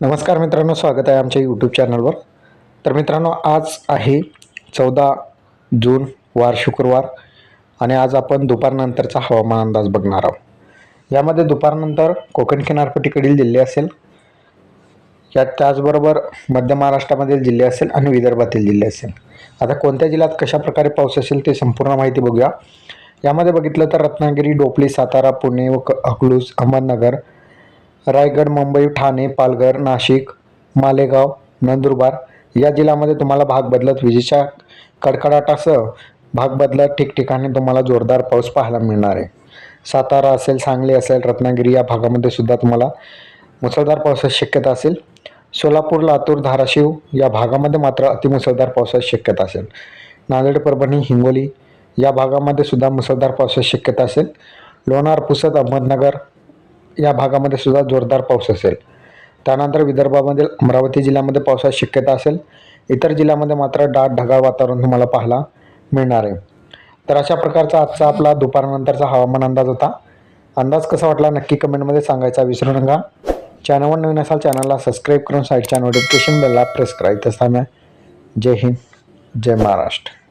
नमस्कार मित्रांनो स्वागत आहे आमच्या यूट्यूब चॅनलवर तर मित्रांनो आज आहे चौदा जून वार शुक्रवार आणि आज आपण दुपारनंतरचा हवामान अंदाज बघणार आहोत. यामध्ये दुपारनंतर कोकण किनारपट्टीकडील जिल्हे असेल यात त्याचबरोबर मध्य महाराष्ट्रामधील जिल्हे असेल आणि विदर्भातील जिल्हे असेल. आता कोणत्या जिल्ह्यात कशाप्रकारे पाऊस असेल ते संपूर्ण माहिती बघूया. यामध्ये बघितलं तर रत्नागिरी डोपली सातारा पुणे व अकलूज अहमदनगर रायगड मुंबई ठाणे पालघर नाशिक मालेगाव नंदुरबार या जिल्ह्यामध्ये तुम्हाला भाग बदलत विजेच्या कडकडाटासह भाग बदलत ठिकठिकाणी तुम्हाला जोरदार पाऊस पाहायला मिळणार आहे. सातारा असेल सांगली असेल रत्नागिरी या भागामध्ये सुद्धा तुम्हाला मुसळधार पावसाची शक्यता असेल. सोलापूर लातूर धाराशिव या भागामध्ये मात्र अतिमुसळधार पावसाची शक्यता असेल. नांदेड परभणी हिंगोली या भागामध्ये सुद्धा मुसळधार पावसाची शक्यता असेल. लोणार पुसद अहमदनगर या भागामध्ये सुद्धा जोरदार पाऊस असेल. त्यानंतर विदर्भामधील अमरावती जिल्ह्यामध्ये पावसाची शक्यता असेल. इतर जिल्ह्यामध्ये मात्र दाट ढगाळ वातावरण तुम्हाला पाहायला मिळणार आहे. तर अशा प्रकारचा आजचा आपला दुपारनंतरचा हवामान अंदाज होता. अंदाज कसा वाटला नक्की कमेंटमध्ये सांगायचा विसरू नका. चॅनलवर नवीन असाल चॅनलला सबस्क्राईब करून साईडच्या नोटिफिकेशन बेलला प्रेस करा. इथं थांब्या. जय हिंद जय महाराष्ट्र.